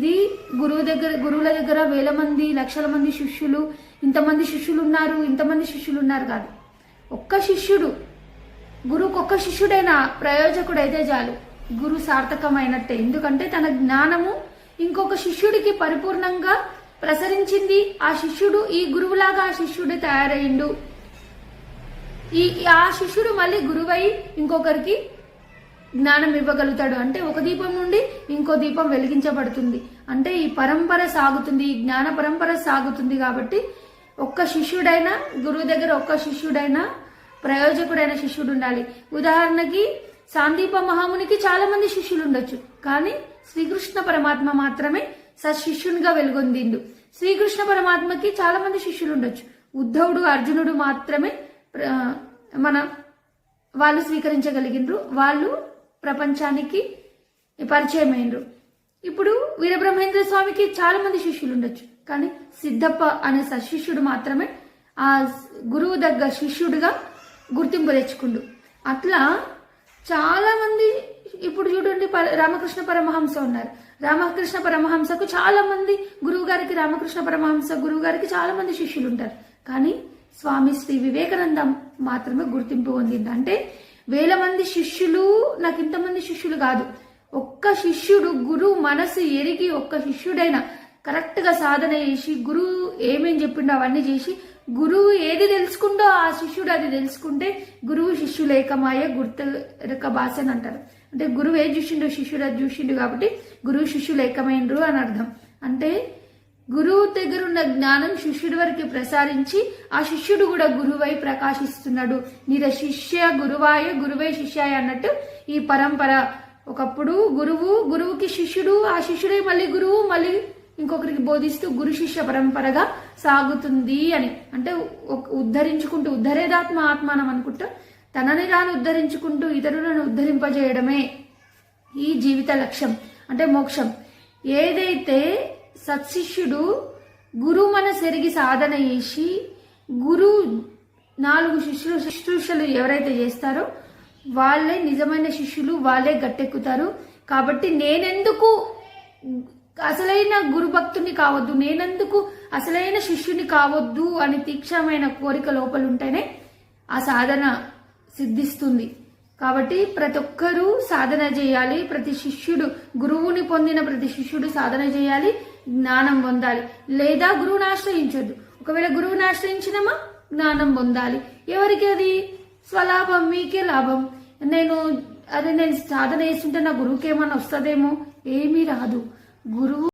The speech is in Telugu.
ఇది గురువు దగ్గర గురువుల దగ్గర వేల మంది లక్షల మంది శిష్యులు ఇంతమంది శిష్యులు ఉన్నారు ఇంతమంది శిష్యులు ఉన్నారు కాదు. ఒక్క శిష్యుడు గురువుకు ఒక్క శిష్యుడైన ప్రయోజకుడైతే చాలు. గురు సార్థకమైనట్టే. ఎందుకంటే తన జ్ఞానము ఇంకొక శిష్యుడికి పరిపూర్ణంగా ప్రసరించింది. ఆ శిష్యుడు ఈ గురువులాగా ఆ శిష్యుడే తయారయ్యిండు. ఈ ఆ శిష్యుడు మళ్ళీ గురువై ఇంకొకరికి జ్ఞానం ఇవ్వగలుగుతాడు. అంటే ఒక దీపం నుండి ఇంకో దీపం వెలిగించబడుతుంది. అంటే ఈ పరంపర సాగుతుంది ఈ జ్ఞాన పరంపర సాగుతుంది కాబట్టి ఒక్క శిష్యుడైనా గురువు దగ్గర ఒక్క శిష్యుడైనా ప్రయోజకుడైన శిష్యుడు ఉండాలి. ఉదాహరణకి సాందీప మహామునికి చాలా మంది శిష్యులు ఉండొచ్చు. కానీ శ్రీకృష్ణ పరమాత్మ మాత్రమే సశిష్యునిగా వెలుగొందిండు. శ్రీకృష్ణ పరమాత్మకి చాలా మంది శిష్యులు ఉండొచ్చు. ఉద్ధవుడు అర్జునుడు మాత్రమే మన వాళ్ళు స్వీకరించగలిగినరు వాళ్ళు ప్రపంచానికి పరిచయమైనరు ఇప్పుడు వీరబ్రహ్మేంద్ర స్వామికి చాలా మంది శిష్యులు ఉండొచ్చు కానీ సిద్ధప్ప అనే సశిష్యుడు మాత్రమే ఆ గురువు దగ్గర శిష్యుడిగా గుర్తింపు తెచ్చుకుండు. అట్లా చాలా మంది ఇప్పుడు చూడండి రామకృష్ణ పరమహంస ఉన్నారు. రామకృష్ణ పరమహంసకు చాలా మంది గురువు గారికి రామకృష్ణ పరమహంస గురువు గారికి చాలా మంది శిష్యులు ఉంటారు కానీ స్వామి శ్రీ వివేకానందం మాత్రమే గుర్తింపు పొందింది అంటే వేల మంది శిష్యులు నాకు ఇంతమంది శిష్యులు కాదు. ఒక్క శిష్యుడు గురువు మనసు ఎరిగి ఒక్క శిష్యుడైనా కరెక్ట్గా సాధన చేసి గురువు ఏమేం చెప్పిండో అవన్నీ చేసి గురువు ఏది తెలుసుకుందో ఆ శిష్యుడు అది తెలుసుకుంటే గురువు శిష్యులేకమాయ గుర్తురక భాష అని అంటారు. అంటే గురువు ఏది చూసిండో శిష్యుడు అది చూసిండు కాబట్టి గురువు శిష్యులు ఏకమైనరు అని అర్థం. అంటే గురు గురువుకున్న జ్ఞానం శిష్యుడి వరకు ప్రసారించి ఆ శిష్యుడు కూడా గురువై ప్రకాశిస్తున్నాడు. నిర శిష్య గురువాయ గురువై శిష్యాయ అన్నట్టు ఈ పరంపర. ఒకప్పుడు గురువు గురువుకి శిష్యుడు ఆ శిష్యుడే మళ్ళీ గురువు మళ్ళీ ఇంకొకరికి బోధిస్తూ గురు శిష్య పరంపరగా సాగుతుంది అని. అంటే ఒక- ఉద్ధరించుకుంటూ ఉద్ధరేదాత్మ ఆత్మానం అనుకుంటూ తనని తాను ఉద్ధరించుకుంటూ ఇతరులను ఉద్ధరింపజేయడమే ఈ జీవిత లక్ష్యం. అంటే మోక్షం. ఏదైతే సత్శిష్యుడు గురు మన సెరిగి సాధన చేసి గురు నాలుగు శిష్యులు శుశ్రూషలు ఎవరైతే చేస్తారో వాళ్ళే నిజమైన శిష్యులు వాళ్ళే గట్టెక్కుతారు. కాబట్టి నేనెందుకు అసలైన గురుభక్తుని కావద్దు నేనెందుకు అసలైన శిష్యుని కావద్దు అని తీక్షమైన కోరిక లోపల ఉంటేనే ఆ సాధన సిద్ధిస్తుంది. కాబట్టి ప్రతి ఒక్కరూ సాధన చేయాలి. ప్రతి శిష్యుడు గురువుని పొందిన ప్రతి శిష్యుడు సాధన చేయాలి. జ్ఞానం పొందాలి. లేదా గురువుని ఆశ్రయించొద్దు. ఒకవేళ గురువుని ఆశ్రయించినమా? జ్ఞానం పొందాలి. ఎవరికి అది? స్వలాభం. మీకే లాభం. నేను అదే నేను సాధన చేస్తుంటే నా గురువుకి ఏమన్నా వస్తుందేమో? ఏమీ రాదు. గురువు